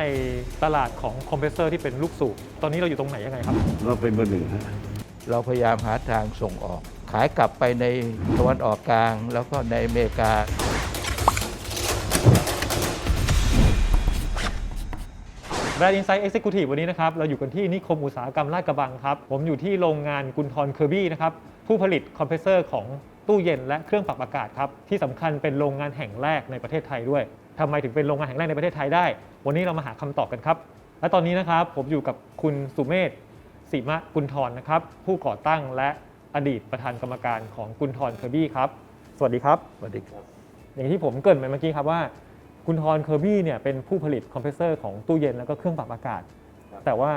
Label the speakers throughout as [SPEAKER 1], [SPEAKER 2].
[SPEAKER 1] ในตลาดของคอมเพรสเซอร์ที่เป็นลูกสูบ ตอนนี้เราอยู่ตรงไหนยังไงครับ
[SPEAKER 2] เราเป็นเบอร์หนึ่งฮะ
[SPEAKER 3] เราพยายามหาทางส่งออก ขายกลับไปในตะวันออกกลาง แล้วก็ในอเมริกา
[SPEAKER 1] แบรนด์อินไซต์เอ็กซิคิวทีฟวันนี้นะครับ เราอยู่กันที่นิคมอุตสาหกรรมลาดกระบังครับ ผมอยู่ที่โรงงานกุนทรเคอร์บี้นะครับ ผู้ผลิตคอมเพรสเซอร์ของตู้เย็นและเครื่องปรับอากาศครับ ที่สำคัญเป็นโรงงานแห่งแรกในประเทศไทยด้วย ทำไมถึงเป็นโรงงานแห่งแรกในประเทศไทยได้ วันนี้เรามาหาคำตอบกันครับ และตอนนี้นะครับผมอยู่กับคุณสุเมธสีมะกุลทรนะครับ ผู้ก่อตั้งและอดีตประธานกรรมการของกุนทรเคอร์บี้ครับ สวัสดีครับ
[SPEAKER 3] สวัสดีครับ
[SPEAKER 1] อย่างที่ผมเกรินไปเมื่อกี้ครับว่าคุณทรเคอร์บี้เนี่ยเป็นผู้ผลิตคอมเพรสเซอร์ของตู้เย็นแล้วก็เครื่องปรับอากาศ แต่ว่า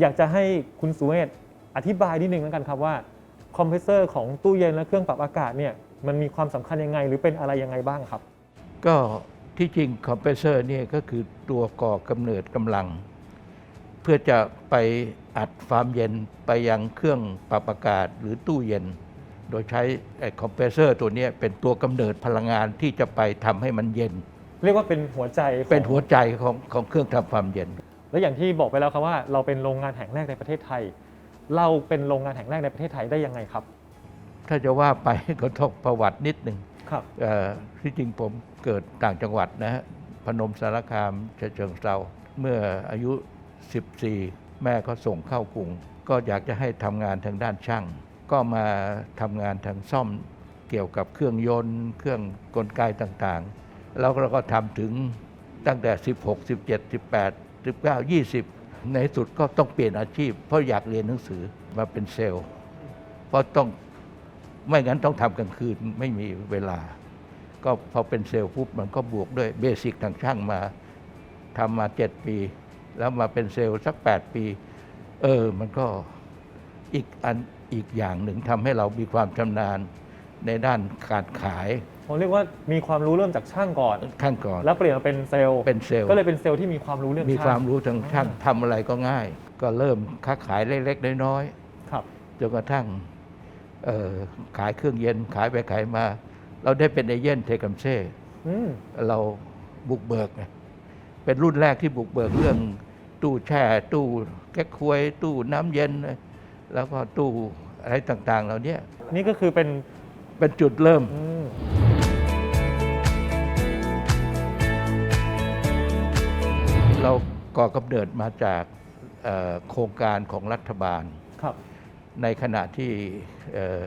[SPEAKER 1] อยากจะให้คุณสุเมธอธิบายนิดนึงแล้วกันครับว่าคอมเพรสเซอร์ของตู้เย็นและเครื่องปรับอากาศเนี่ยมันมีความสำคัญยังไง หรือเป็นอะไรยังไงบ้างครับ
[SPEAKER 3] ก็ ที่จริงคอมเพรสเซอร์เนี่ยก็คือตัวก่อกำเนิดกำลัง เพื่อจะไปอัดความเย็นไปยังเครื่องปรับอากาศหรือตู้เย็น โดยใช้ไอ้คอมเพรสเซอร์ตัวเนี้ยเป็นตัวกำเนิดพลังงานที่จะไปทำให้มันเย็น
[SPEAKER 1] เรียกว่าเป็นหัวใจของ
[SPEAKER 3] เป็นหัวใจของของเครื่องทำความเย็น
[SPEAKER 1] และอย่างที่บอกไปแล้วครับว่าเราเป็นโรงงานแห่งแรกในประเทศไทย เราเป็นโรงงานแห่งแรกในประเทศไทยได้ยังไงครับ
[SPEAKER 3] ถ้าจะว่าไปก็ต้องประวัตินิดหนึ่ง
[SPEAKER 1] ครับ
[SPEAKER 3] ที่จริงผมเกิดต่างจังหวัดนะฮะพนมสารคามเชิงเซาเมื่ออายุ 14 แม่ก็ส่งเข้ากรุง ก็อยากจะให้ทำงานทางด้านช่าง ก็มาทำงานทางซ่อมเกี่ยวกับเครื่องยนต์ เครื่องกลไกต่างๆ แล้วเราก็ทำถึงตั้งแต่ 16 17 18 19 20 ในสุดก็ต้องเปลี่ยนอาชีพ เพราะอยากเรียนหนังสือมาเป็นเซลล์เพราะต้อง ไม่งั้นต้องทำกลางคืนไม่มีเวลา ก็พอเป็นเซลล์ปุ๊บมันก็บวกด้วยเบสิกทางช่างมาทำมา7ปี แล้วมาเป็นเซลล์สัก8ปี เออมันก็อีกอันอีกอย่างหนึ่งทำให้เรามีความชำนาญในด้านการขาย
[SPEAKER 1] ผมเรียกว่ามีความรู้เริ่มจากช่างก่อน
[SPEAKER 3] ขั้นก่อน
[SPEAKER 1] แล้วเปลี่ยนมาเป็นเซลล์
[SPEAKER 3] เป็นเซลล์
[SPEAKER 1] ก็เลยเป็นเซลล์ที่มีความรู้เรื่อง
[SPEAKER 3] มี
[SPEAKER 1] ช่าง
[SPEAKER 3] ความรู้ทางช่างทำอะไรก็ง่าย ก็เริ่มค้าขายเล็กๆน้อยๆ
[SPEAKER 1] ครับ
[SPEAKER 3] จนกระทั่งเอ่อ ขายเครื่องเย็นขายไปขายมา เราได้เป็นเอเย่นเทคัมเซ่
[SPEAKER 1] อืม
[SPEAKER 3] เราบุกเบิกไงเป็นรุ่นแรกที่บุกเบิกเรื่องตู้แช่ตู้แก๊กควย ตู้น้ำเย็น แล้วก็ตู้อะไรต่างๆ เหล่านี้
[SPEAKER 1] นี่ก็คือเป็น
[SPEAKER 3] เป็นจุดเริ่ม
[SPEAKER 1] อืม
[SPEAKER 3] เราก่อกำเนิดมาจากเอ่อโครงการของรัฐบาล
[SPEAKER 1] ครับ
[SPEAKER 3] ในขณะที่เอ่อ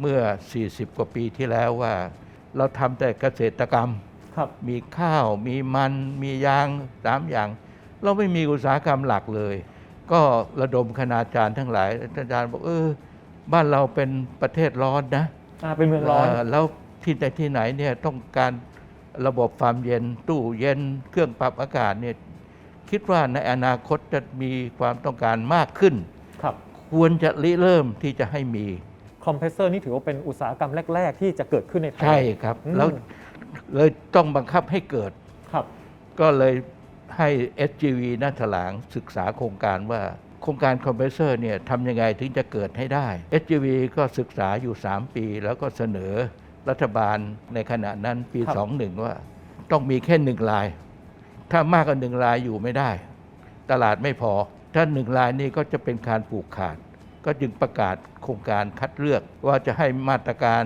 [SPEAKER 3] เมื่อ 40 กว่าปีที่แล้วว่า เราทำแต่เกษตรกรรม
[SPEAKER 1] ครับ
[SPEAKER 3] มีข้าวมีมันมียางสามอย่าง เราไม่มีอุตสาหกรรมหลักเลย ก็ระดมคณาจารย์ทั้งหลายอาจารย์บอกเออบ้านเราเป็นประเทศร้อนนะ
[SPEAKER 1] อ่าเป็นเมืองร้อน
[SPEAKER 3] เแล้วที่ใดที่ไหนเนี่ยต้องการระบบความเย็นตู้เย็นเครื่องปรับอากาศเนี่ยคิดว่าในอนาคตจะมีความต้องการมากขึ้น
[SPEAKER 1] ครับ
[SPEAKER 3] ควรจะริเริ่มที่จะให้มี
[SPEAKER 1] คอมเพรสเซอร์นี่ถือว่าเป็นอุตสาหกรรมแรก ๆ ที่จะเกิดขึ้นในไทย
[SPEAKER 3] ใช่ครับ
[SPEAKER 1] อืม
[SPEAKER 3] แล้วเลยต้องบังคับให้เกิด
[SPEAKER 1] ครับ
[SPEAKER 3] ก็เลยให้ SGV นัถลางศึกษาโครงการว่าโครงการคอมเพรสเซอร์เนี่ยทำยังไงถึงจะเกิดให้ได้ SGV ก็ศึกษาอยู่ 3 ปี แล้วก็เสนอรัฐบาลในขณะนั้นปี
[SPEAKER 1] ครับ
[SPEAKER 3] 21 ว่า ต้องมีแค่หนึ่งลาย ถ้ามากกว่าหนึ่งลายอยู่ไม่ได้ ตลาดไม่พอ ถ้าหนึ่งลายนี่ก็จะเป็นการผูกขาด ก็จึงประกาศโครงการคัดเลือกว่าจะให้มาตรการ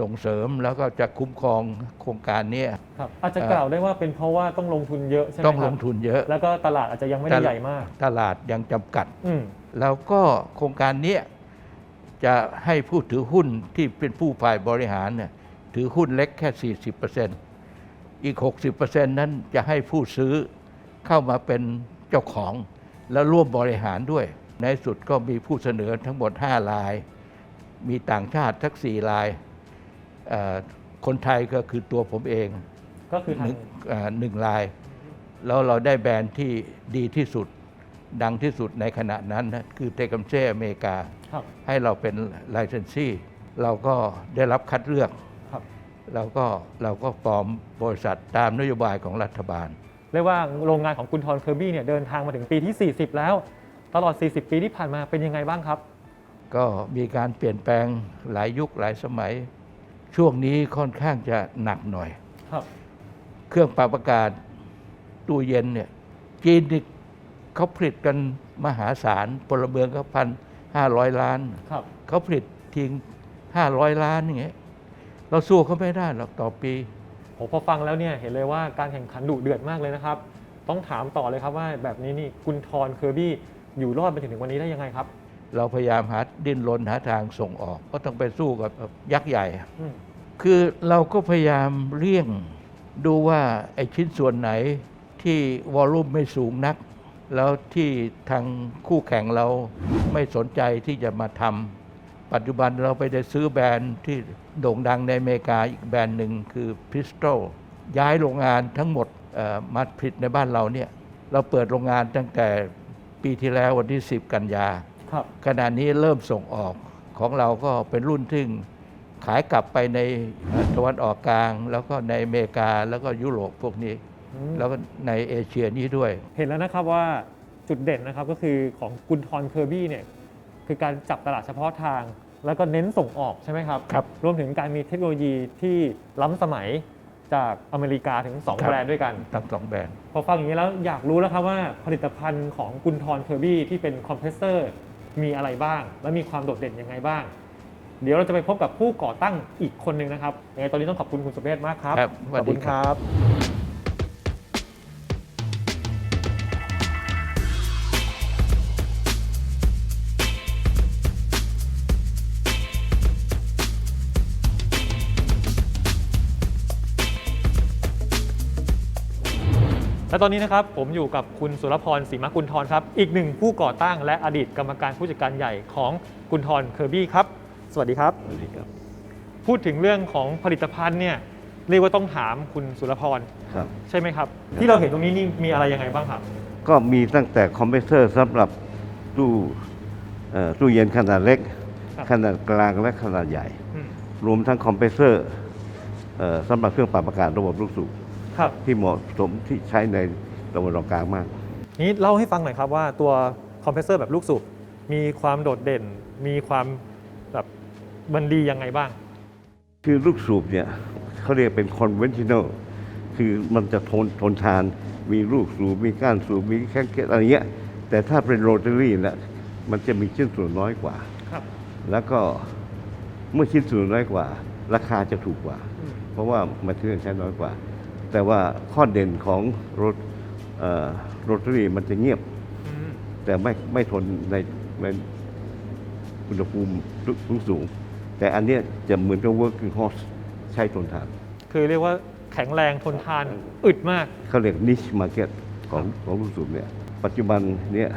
[SPEAKER 3] ส่งเสริมแล้วก็จะคุ้มครองโครงการเนี้ย
[SPEAKER 1] ครับอาจจะกล่าวได้ว่าเป็นเพราะว่าต้องลงทุนเยอะใช่ไหม
[SPEAKER 3] ต้อง
[SPEAKER 1] ค
[SPEAKER 3] ล
[SPEAKER 1] รับ
[SPEAKER 3] งทุนเยอะ
[SPEAKER 1] แล้วก็ตลาดอาจจะยังไม่ได้ใหญ่มาก
[SPEAKER 3] ตลาดยังจำกัด
[SPEAKER 1] อืม
[SPEAKER 3] แล้วก็โครงการเนี้ยจะให้ผู้ถือหุ้นที่เป็นผู้ฝ่ายบริหารเนี่ยถือหุ้นเล็กแค่ 40%อีก 60%นั้นจะให้ผู้ซื้อเข้ามาเป็นเจ้าของ แล้วร่วมบริหารด้วย ในสุดก็มีผู้เสนอทั้งหมด5ราย มีต่างชาติทัก4รายเอ่อคนไทยก็คือตัวผมเอง
[SPEAKER 1] ก็คือ
[SPEAKER 3] ห
[SPEAKER 1] ทาง
[SPEAKER 3] นึ่งอ่าหนึ่งลาย แล้วเราได้แบรนด์ที่ดีที่สุดดังที่สุดในขณะนั้นนะคือเทคัมเช่อเมริกา
[SPEAKER 1] ครับ
[SPEAKER 3] ให้เราเป็นไลเซนซี่เราก็ได้รับคัดเลือก
[SPEAKER 1] ครับ
[SPEAKER 3] เราก็เราก็ฟอร์มบริษัทตามนโยบายของรัฐบาล
[SPEAKER 1] เรียกว่าโรงงานของคุณทรเคอร์บี้เนี่ยเดินทางมาถึงปีที่ 40 แล้ว ตลอด 40 ปีที่ผ่านมาเป็นยังไงบ้างครับ
[SPEAKER 3] ก็มีการเปลี่ยนแปลงหลายยุคหลายสมัย ช่วงนี้ค่อนข้างจะหนักหน่อย
[SPEAKER 1] ครับ
[SPEAKER 3] เครื่องปรับอากาศตู้เย็นเนี่ยจีนนี่เขาผลิตกันมหาศาลพลเมืองเขาพันห้าร้อยล้าน
[SPEAKER 1] ครับ
[SPEAKER 3] เขาผลิตทิ้งห้าร้อยล้านอย่างเงี้ยเราสู้เขาไม่ได้หรอกต่อปี
[SPEAKER 1] ผมพอฟังแล้วเนี่ยเห็นเลยว่าการแข่งขันดุเดือดมากเลยนะครับ ต้องถามต่อเลยครับว่าแบบนี้นี่กุนทรเคอร์บี้อยู่รอดมาถึงวันนี้ได้ยังไงครับ
[SPEAKER 3] เราพยายามหาดิ้นรนหาทางส่งออก ก็ต้องไปสู้กับยักษ์ใหญ่
[SPEAKER 1] อืม
[SPEAKER 3] คือเราก็พยายามเลี่ยงดูว่าไอ้ชิ้นส่วนไหนที่วอลลุ่มไม่สูงนัก แล้วที่ทางคู่แข่งเราไม่สนใจที่จะมาทำ ปัจจุบันเราไปได้ซื้อแบรนด์ที่โด่งดังในอเมริกาอีกแบรนด์หนึ่งคือ Pistol ย้ายโรงงานทั้งหมดเอ่อมาผลิตในบ้านเราเนี่ยเราเปิดโรงงานตั้งแต่ปีที่แล้ววันที่ 10 กันยา
[SPEAKER 1] ครับ
[SPEAKER 3] ขณะนี้เริ่มส่งออกของเราก็เป็นรุ่นที่ขายกลับไปในตะวันออกกลาง แล้วก็ในอเมริกาแล้วก็ยุโรปพวกนี้
[SPEAKER 1] อืม
[SPEAKER 3] แล้วก็ในเอเชียนี้ด้วย
[SPEAKER 1] เห็นแล้วนะครับว่าจุดเด่นนะครับก็คือของกุนทรเคอร์บี้เนี่ย คือการจับตลาดเฉพาะทาง แล้วก็เน้นส่งออกใช่ไหมครับ
[SPEAKER 3] ครับ
[SPEAKER 1] รวมถึงการมีเทคโนโลยีที่ล้ำสมัยจากอเมริกาถึง 2
[SPEAKER 3] ครับ
[SPEAKER 1] แบรนด์ด้วยกัน
[SPEAKER 3] ทั้งสองแบรนด์
[SPEAKER 1] พอฟังอย่างนี้แล้วอยากรู้แล้วครับว่าผลิตภัณฑ์ของกุนทรเคอร์บี้ที่เป็นคอมเพรสเซอร์มีอะไรบ้าง และมีความโดดเด่นยังไงบ้าง เดี๋ยวเราจะไปพบกับผู้ก่อตั้งอีกคนหนึ่งนะครับยังไงตอนนี้ต้องขอบคุณคุณสุเมธมากครับ
[SPEAKER 3] ครับสวั
[SPEAKER 1] ข
[SPEAKER 3] ส
[SPEAKER 1] อบ
[SPEAKER 3] ดี
[SPEAKER 1] คุณ
[SPEAKER 3] ค
[SPEAKER 1] ค
[SPEAKER 3] รั
[SPEAKER 1] รั และตอนนี้นะครับผมอยู่กับคุณสุรพรศรีมกุลทรครับ อีกหนึ่งผู้ก่อตั้งและอดีตกรรมการผู้จัดการใหญ่ของกุลทรเคอร์บี้ครับ สวัสดีครับ
[SPEAKER 2] สวัสดีครับ
[SPEAKER 1] พูดถึงเรื่องของผลิตภัณฑ์เนี่ยเรียกว่าต้องถามคุณสุรพร
[SPEAKER 2] ครับ
[SPEAKER 1] ใช่ไหมครับ ที่เราเห็นตรงนี้นี่มีอะไรยังไงบ้างครับ
[SPEAKER 2] ก็มีตั้งแต่คอมเพรสเซอร์สำหรับตู้เอ่อตู้เย็นขนาดเล็ก
[SPEAKER 1] ครับ
[SPEAKER 2] ขนาดกลางและขนาดใหญ่
[SPEAKER 1] อืม
[SPEAKER 2] รวมทั้งคอมเพรสเซอร์เอ่อสำหรับเครื่องปรับอากาศระบบลูกสูบ
[SPEAKER 1] ครับ
[SPEAKER 2] ที่เหมาะสมที่ใช้ในตะวันออกกลางมาก
[SPEAKER 1] นี้เล่าให้ฟังหน่อยครับว่าตัวคอมเพรสเซอร์แบบลูกสูบมีความโดดเด่น มีความแบบมันดียังไงบ้าง
[SPEAKER 2] คือลูกสูบเนี่ยเขาเรียกเป็น conventional คือมันจะทนทนทาน มีลูกสูบ มีก้านสูบ มีแค่เกตอะไรเงี้ย แต่ถ้าเป็นโรตารี่เนี่ยมันจะมีชิ้นส่วนน้อยกว่า
[SPEAKER 1] ครับ
[SPEAKER 2] แล้วก็เมื่อชิ้นส่วนน้อยกว่า ราคาจะถูกกว่า
[SPEAKER 1] อืม
[SPEAKER 2] เพราะว่ามาเทื่อใช้น้อยกว่า แต่ว่าข้อเด่นของรถโรตารี่มันจะเงียบ
[SPEAKER 1] อืม
[SPEAKER 2] แต่ไม่ไม่ทนในในอุณหภูมิสูงสูง แต่อันเนี้ยจะเหมือนกับ working horse ใช้ทนทาน
[SPEAKER 1] คือเรียกว่าแข็งแรงทนทานอึดมาก
[SPEAKER 2] เขาเรียก niche market ของของลูกสูบเนี่ย ปัจจุบันเนี่ย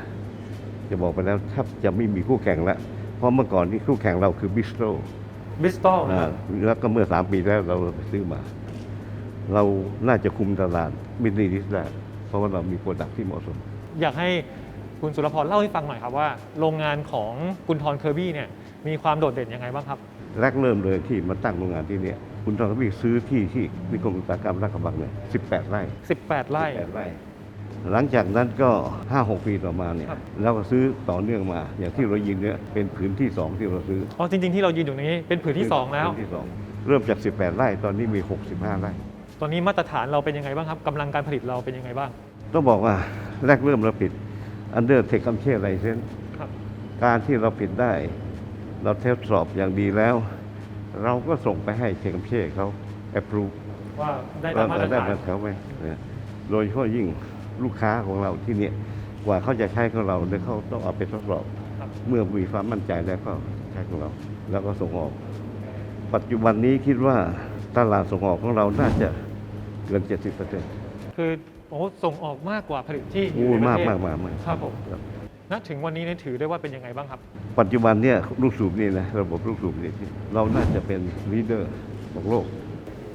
[SPEAKER 2] จะบอกไปแล้วแทบจะไม่มีคู่แข่งแล้ว เพราะเมื่อก่อนนี่คู่แข่งเราคือ Bistro
[SPEAKER 1] บิสตอล
[SPEAKER 2] อ่าแล้วก็เมื่อ 3 ปีแล้วเราไปซื้อมา เราน่าจะคุมตลาดมิดลิสได้เพราะว่าเรามีโปรดักที่เหมาะสม
[SPEAKER 1] อยากให้คุณสุรพรเล่าให้ฟังหน่อยครับว่า โรงงานของกุนทรเคอร์บี้เนี่ยมีความโดดเด่นยังไงบ้างครับ
[SPEAKER 2] แรกเริ่มเลยที่มาตั้งโรงงานที่เนี่ยคุณทองพี่ซื้อที่ที่นิคมอุตสาหกรรมลาดกระบังเนี่ย18 ไร่
[SPEAKER 1] 18 ไร่
[SPEAKER 2] 18 ไร่ หลังจากนั้นก็ 5-6 ปีต่อมาเนี่ย
[SPEAKER 1] ครับ
[SPEAKER 2] เราก็ซื้อต่อเนื่องมา อย่างที่เรายินเนี่ยเป็นผืนที่ 2 ที่เราซื้อ
[SPEAKER 1] อ๋อจริง ๆ ที่เรายืนอยู่นี้เป็นผืนที่ 2 แล้ว
[SPEAKER 2] ผืนที่สองเริ่มจาก 18 ไร่ตอนนี้มี 65 ไร่
[SPEAKER 1] ตอนนี้มาตรฐานเราเป็นยังไงบ้างครับกำลังการผลิตเราเป็นยังไงบ้าง
[SPEAKER 2] ต้องบอกว่าแรกเริ่มเราผิด Under t e c h คัมเช่ไรเซน
[SPEAKER 1] ครับ
[SPEAKER 2] การที่เราผิดได้ เราทดสอบอย่างดีแล้ว เราก็ส่งไปให้เทคัมเช่เขา approve
[SPEAKER 1] ว่าได้ตามมาตร
[SPEAKER 2] ได้
[SPEAKER 1] ฐาน
[SPEAKER 2] มาเขาไหมนะโดยเฉพาะยิ่งลูกค้าของเราที่เนี่ยกว่าเขาจะใช้ของเราเนี่ยเขาต้องเอาไปทดสอบ
[SPEAKER 1] ครับ
[SPEAKER 2] เมื่อมีความมั่นใจแล้วก็ใช้ของเรา แล้วก็ส่งออก ปัจจุบันนี้คิดว่า ตลาดส่งออกของเราน่าจะเกิน 70%เปอร์เซ็นต์
[SPEAKER 1] คือโอ้ส่งออกมากกว่าผลิตที่อยู่
[SPEAKER 2] โอ้
[SPEAKER 1] ในประ
[SPEAKER 2] มาก
[SPEAKER 1] เทศ
[SPEAKER 2] มากมากมาก
[SPEAKER 1] ครับผม
[SPEAKER 2] ครับ
[SPEAKER 1] ณถึงวันนี้เนี่ยถือได้ว่าเป็นยังไงบ้างครับ
[SPEAKER 2] ปัจจุบันเนี่ยลูกสูบนี่นะระบบลูกสูบนี่เราน่าจะเป็นลีดเดอร์ของโลก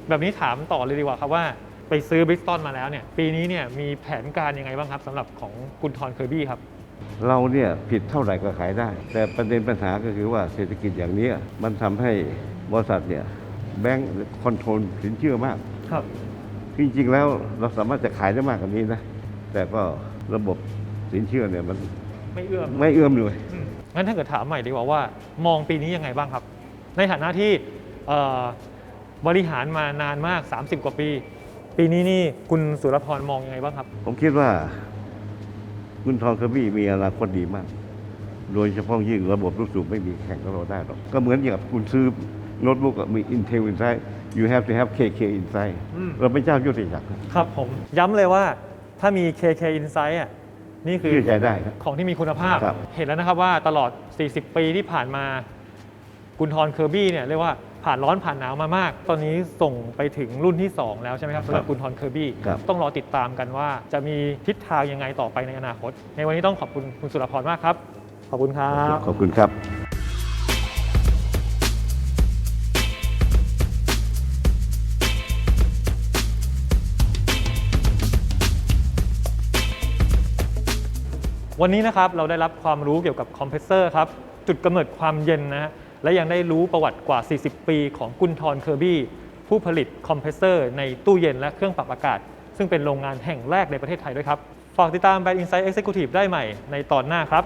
[SPEAKER 1] แบบนี้ถามต่อเลยดีกว่าครับว่าไปซื้อบริสตันมาแล้วเนี่ยปีนี้เนี่ยมีแผนการยังไงบ้างครับสำหรับของกุนทรเคอร์บี้ครับ
[SPEAKER 2] เราเนี่ยผิดเท่าไหร่ก็ขายได้ แต่ประเด็นปัญหาก็คือว่าเศรษฐกิจอย่างเนี้ยมันทำให้บริษัทเนี่ย แบงค์คอนโทรลสินเชื่อมาก
[SPEAKER 1] ครับ
[SPEAKER 2] จริงๆแล้วเราสามารถจะขายได้มากกว่านี้นะ แต่ก็ระบบสินเชื่อเนี่ยมัน
[SPEAKER 1] ไม่เอื้อม
[SPEAKER 2] ไม่เอื้อมเลย
[SPEAKER 1] อืมงั้นถ้าเกิดถามใหม่ดีกว่าว่า มองปีนี้ยังไงบ้างครับ ในฐานะที่เอ่อบริหารมานานมาก 30 กว่าปี ปีนี้นี่คุณสุรพรมองยังไงบ้างครับ
[SPEAKER 2] ผมคิดว่า คุณทองเคอร์บี้มีอนาคตดีมาก โดยเฉพาะยิ่งระบบลูกสูบไม่มีแข่งกับเราได้หรอก ก็เหมือนอย่างกับคุณซื้อ โน้ตบุ๊กอะมี Intel inside you have to have KK inside
[SPEAKER 1] อืม
[SPEAKER 2] เราเป็นเจ้ายุทธจักร
[SPEAKER 1] ครับผมย้ำเลยว่าถ้ามี KK Insight อะนี่คือ
[SPEAKER 2] เชื่อใจได้ครับ
[SPEAKER 1] ของที่มีคุณภาพ
[SPEAKER 2] ครับ
[SPEAKER 1] เห็นแล้วนะครับว่าตลอด 40 ปีที่ผ่านมากุนทรเคอร์บี้เนี่ยเรียกว่าผ่านร้อนผ่านหนาวมามาก ตอนนี้ส่งไปถึงรุ่นที่ 2 แล้วใช่ไหมครับสำหรับกุนทรเคอร์บี้
[SPEAKER 2] ครับ
[SPEAKER 1] ต้องรอติดตามกันว่าจะมีทิศทางยังไงต่อไปในอนาคต ในวันนี้ต้องขอบคุณคุณสุรพรมากครับ ขอบคุณครับ
[SPEAKER 2] ขอบคุณครับ
[SPEAKER 1] วันนี้นะครับเราได้รับความรู้เกี่ยวกับคอมเพรสเซอร์ครับจุดกำเนิดความเย็นนะฮะและยังได้รู้ประวัติกว่า 40 ปีของกุนทรเคอร์บี้ผู้ผลิตคอมเพรสเซอร์ในตู้เย็นและเครื่องปรับอากาศ ซึ่งเป็นโรงงานแห่งแรกในประเทศไทยด้วยครับ ฝากติดตาม Bad Insight Executive ได้ใหม่ในตอนหน้าครับ